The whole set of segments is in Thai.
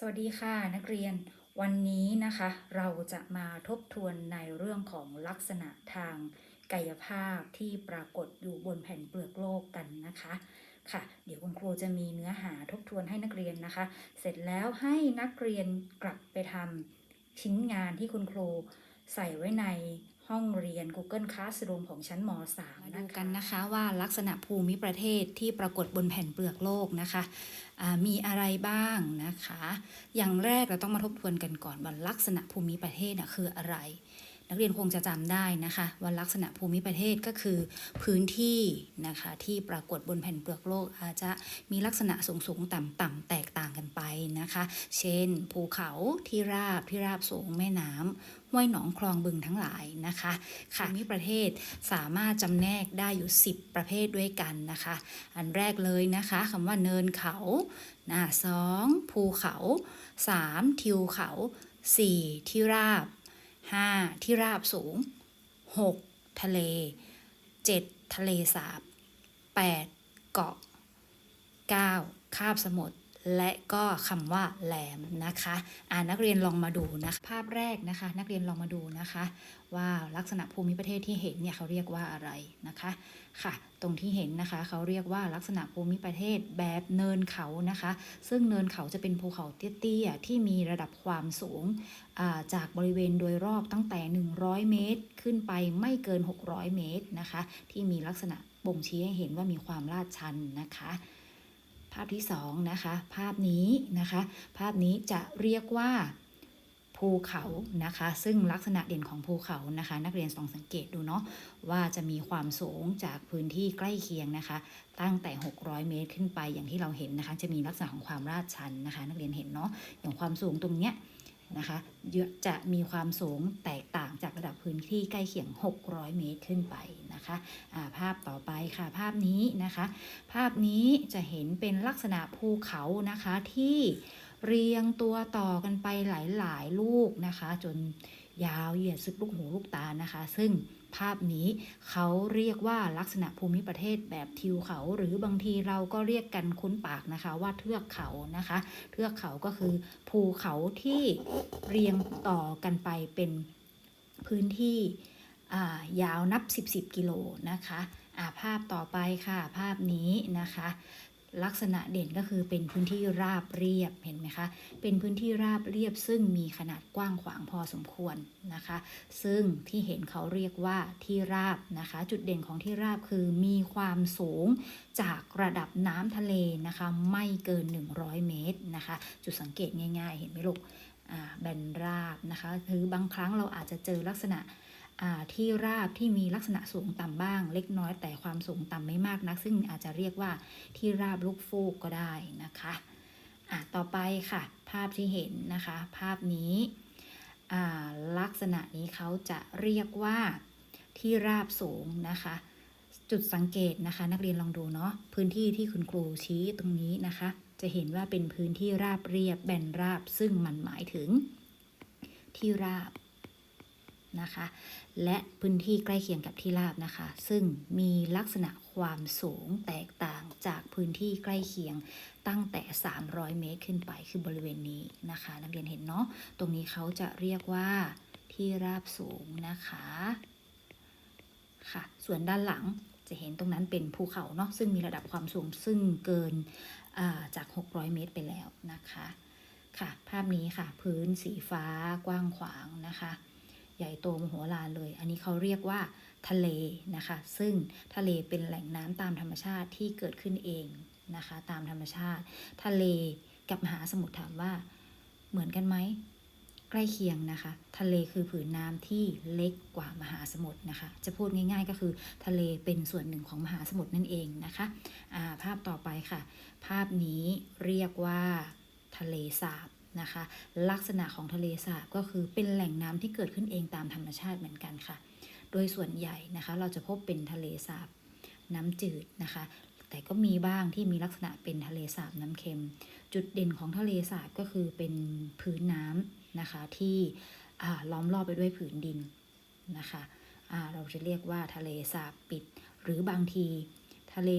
สวัสดีค่ะนักเรียนวันนี้นะคะ เราจะมาทบทวนในเรื่องของลักษณะทางกายภาพที่ปรากฏอยู่บนแผ่นเปลือกโลกกันนะคะค่ะ เดี๋ยวคุณครูจะมีเนื้อหาทบทวนให้นักเรียนนะคะ เสร็จแล้วให้นักเรียนกลับไปทำชิ้นงานที่คุณครูใส่ไว้ใน ห้องเรียน Google Classroom ของชั้นม .3 มาดูกันนะคะว่าลักษณะภูมิประเทศที่ปรากฏบนแผ่นเปลือกโลกนะคะมีอะไรบ้างนะคะ อย่างแรกเราต้องมาทบทวนกันก่อนว่าลักษณะภูมิประเทศน่ะคืออะไร นักเรียนคงจะจำได้นะคะว่าลักษณะภูมิประเทศก็คือพื้นที่นะคะที่ปรากฏบนแผ่นเปลือกโลกอาจจะมีลักษณะสูงสูงต่ำต่ำแตกต่างกันไปนะคะ เช่น ภูเขาที่ราบที่ราบสูงแม่น้ำห้วยหนองคลองบึงทั้งหลายนะคะค่ะภูมิประเทศสามารถจำแนกได้อยู่ 10 ประเภทด้วยกันนะคะ อันแรกเลยนะคะคำว่าเนินเขานะสองภูเขาสามทิวเขาสี่ที่ราบ ห้าที่ราบสูงหกทะเลเจ็ดทะเลสาบแปดเกาะเก้าคาบสมุทร และก็คำว่าแหลมนะคะอ่านักเรียนลองมาดูนะคะภาพแรกนะคะ นักเรียนลองมาดูนะคะ ว่าลักษณะภูมิประเทศที่เห็นเนี่ยเขาเรียกว่าอะไรนะคะค่ะ ตรงที่เห็นนะคะเขาเรียกว่าลักษณะภูมิประเทศแบบเนินเขานะคะ ซึ่งเนินเขาจะเป็นภูเขาเตี้ยๆที่มีระดับความสูงาจากบริเวณโดยรอบตั้งแต่ 100 เมตร ขึ้นไปไม่เกิน 600 เมตรนะคะ ที่มีลักษณะบ่งชี้ให้เห็นว่ามีความลาดชันนะคะาพที่สองนะคะ ภาพนี้นะคะ ภาพนี้จะเรียกว่าภูเขานะคะ ซึ่งลักษณะเด่นของภูเขานะคะ นักเรียนลองสังเกตดูเนาะว่าจะมีความสูงจากพื้นที่ใกล้เคียงนะคะ ตั้งแต่ 600 เมตรขึ้นไปอย่างที่เราเห็นนะคะ จะมีลักษณะของความลาดชันนะคะ นักเรียนเห็นเนาะอย่างความสูงตรงเนี้ยนะคะจะมีความสูงแตกต่างจากระดับพื้นที่ใกล้เคียง 600 เมตรขึ้นไป นะคะภาพต่อไปค่ะภาพนี้นะคะ ภาพนี้จะเห็นเป็นลักษณะภูเขานะคะที่เรียงตัวต่อกันไปหลายๆ ลูกนะคะ จนยาวเหยียดสุดลูกหูลูกตานะคะ ซึ่งภาพนี้เขาเรียกว่าลักษณะภูมิประเทศแบบทิวเขา หรือบางทีเราก็เรียกกันคุ้นปากนะคะ ว่าเทือกเขานะคะ เทือกเขาก็คือภูเขาที่เรียงต่อกันไปเป็นพื้นที่ ยาวนับ 10 10 กิโลนะคะาภาพต่อไปค่ะภาพนี้นะคะลักษณะเด่นก็คือเป็นพื้นที่ราบเรียบเห็นไหมคะ เป็นพื้นที่ราบเรียบซึ่งมีขนาดกว้างขวางพอสมควรนะคะ ซึ่งที่เห็นเขาเรียกว่าที่ราบนะคะ จุดเด่นของที่ราบคือมีความสูงจากระดับน้ำทะเลนะคะ ไม่เกิน 100 เมตรนะคะ จุดสังเกตง่าย ๆ เห็นไหมลูกแบนราบนะคะหรือบางครั้งเราอาจจะเจอลักษณะ ที่ราบที่มีลักษณะสูงต่ำบ้าง เล็กน้อยแต่ความสูงต่ำไม่มากนัก ซึ่งอาจจะเรียกว่าที่ราบลูกฟูกก็ได้นะคะอะต่อไปค่ะ ภาพที่เห็นนะคะ ภาพนี้ลักษณะนี้เขาจะเรียกว่าที่ราบสูงนะคะ จุดสังเกตนะคะ นักเรียนลองดูเนาะพื้นที่ที่คุณครูชี้ตรงนี้นะคะ จะเห็นว่าเป็นพื้นที่ราบเรียบแบนราบซึ่งมันหมายถึงที่ราบ นะคะ และพื้นที่ใกล้เคียงกับที่ราบนะคะ ซึ่งมีลักษณะความสูงแตกต่างจากพื้นที่ใกล้เคียงตั้งแต่ 300 เมตรขึ้นไปคือบริเวณนี้นะคะ นักเรียนเห็นเนาะตรงนี้เขาจะเรียกว่าที่ราบสูงนะคะค่ะ ส่วนด้านหลังจะเห็นตรงนั้นเป็นภูเขาเนาะซึ่งมีระดับความสูงซึ่งเกินอ่าจาก 600 เมตรไปแล้วนะคะ ค่ะ ภาพนี้ค่ะ พื้นสีฟ้ากว้างขวางนะคะ ใหญ่โตมโหฬารเลย อันนี้เขาเรียกว่าทะเลนะคะ ซึ่งทะเลเป็นแหล่งน้ำตามธรรมชาติที่เกิดขึ้นเองนะคะ ตามธรรมชาติ ทะเลกับมหาสมุทรถามว่าเหมือนกันไหมใกล้เคียงนะคะ ทะเลคือผืนน้ำที่เล็กกว่ามหาสมุทรนะคะ จะพูดง่ายๆก็คือทะเลเป็นส่วนหนึ่งของมหาสมุทรนั่นเองนะคะาภาพต่อไปค่ะ ภาพนี้เรียกว่าทะเลสาบ นะคะ ลักษณะของทะเลสาบก็คือเป็นแหล่งน้ำที่เกิดขึ้นเองตามธรรมชาติเหมือนกันค่ะ โดยส่วนใหญ่นะคะเราจะพบเป็นทะเลสาบน้ำจืดนะคะ แต่ก็มีบ้างที่มีลักษณะเป็นทะเลสาบน้ำเค็ม จุดเด่นของทะเลสาบก็คือเป็นพื้นน้ำนะคะที่ล้อมรอบไปด้วยผืนดินนะคะเราจะเรียกว่าทะเลสาบปิด หรือบางทีทะเล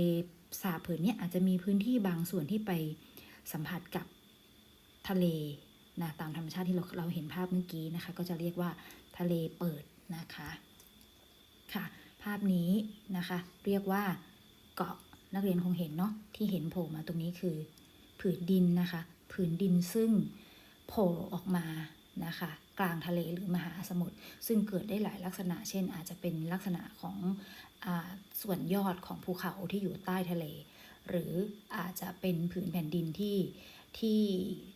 สาบผืนนี้อาจจะมีพื้นที่บางส่วนที่ไปสัมผัสกับ ทะเลนะตามธรรมชาติที่เราเราเห็นภาพเมื่อกี้นะคะ ก็จะเรียกว่าทะเลเปิดนะคะค่ะ ภาพนี้นะคะ เรียกว่าเกาะนักเรียนคงเห็นเนาะที่เห็นโผล่มาตรงนี้คือ ผืนดินนะคะ ผืนดินซึ่งโผล่ออกมานะคะ กลางทะเลหรือมหาสมุทรซึ่งเกิดได้หลายลักษณะ เช่น อาจจะเป็นลักษณะของอส่วนยอดของภูเขาที่อยู่ใต้ทะเล หรืออาจจะเป็นผืนแผ่นดินที่ ที่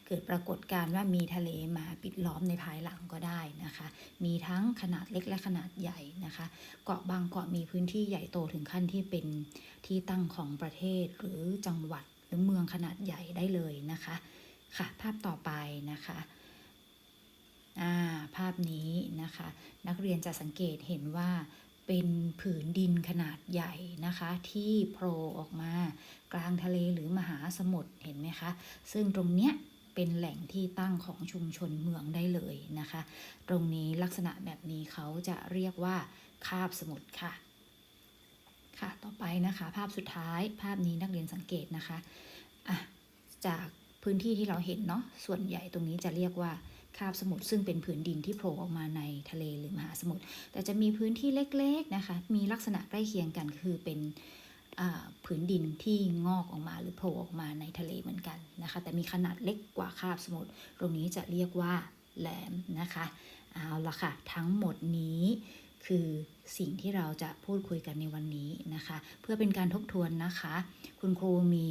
เกิดปรากฏการณ์ว่ามีทะเลมาปิดล้อมในภายหลังก็ได้นะคะ มีทั้งขนาดเล็กและขนาดใหญ่นะคะ เกาะบางเกาะมีพื้นที่ใหญ่โตถึงขั้นที่เป็นที่ตั้งของประเทศหรือจังหวัดหรือเมืองขนาดใหญ่ได้เลยนะคะ ค่ะ ภาพต่อไปนะคะภาพนี้นะคะ นักเรียนจะสังเกตเห็นว่า เป็นผืนดินขนาดใหญ่นะคะ ที่โผล่ออกมากลางทะเลหรือมหาสมุทรเห็นไหมคะ ซึ่งตรงเนี้ยเป็นแหล่งที่ตั้งของชุมชนเมืองได้เลยนะคะ ตรงนี้ลักษณะแบบนี้เขาจะเรียกว่าคาบสมุทรค่ะ ค่ะ ต่อไปนะคะ ภาพสุดท้ายภาพนี้นักเรียนสังเกตนะคะอะจากพื้นที่ที่เราเห็นเนาะส่วนใหญ่ตรงนี้จะเรียกว่า คาบสมุทรซึ่งเป็นผืนดินที่โผล่ออกมาในทะเลหรือมหาสมุทรแต่จะมีพื้นที่เล็กๆนะคะมีลักษณะใกล้เคียงกันคือเป็นผืนดินที่งอกออกมาหรือโผล่ออกมาในทะเลเหมือนกันนะคะ แต่มีขนาดเล็กกว่าคาบสมุทรตรงนี้จะเรียกว่าแหลมนะคะเอาละค่ะ ทั้งหมดนี้ คือสิ่งที่เราจะพูดคุยกันในวันนี้นะคะ เพื่อเป็นการทบทวนนะคะ คุณครูมี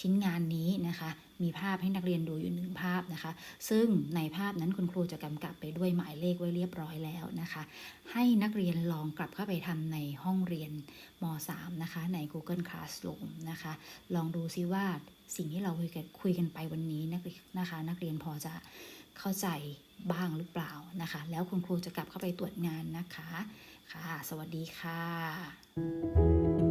ชิ้นงานนี้นะคะ มีภาพให้นักเรียนดูอยู่หนึ่งภาพนะคะ ซึ่งในภาพนั้นคุณครูจะกำกับไปด้วยหมายเลขไว้เรียบร้อยแล้วนะคะ ให้นักเรียนลองกลับเข้าไปทำในห้องเรียนม .3 นะคะ ใน Google Classroom นะคะ ลองดูซิว่าสิ่งที่เราคุยกันคุยกันไปวันนี้นักนะคะ นักเรียนพอจะ เข้าใจบ้างหรือเปล่านะคะ แล้วคุณครูจะกลับเข้าไปตรวจงานนะคะ ค่ะ สวัสดีค่ะ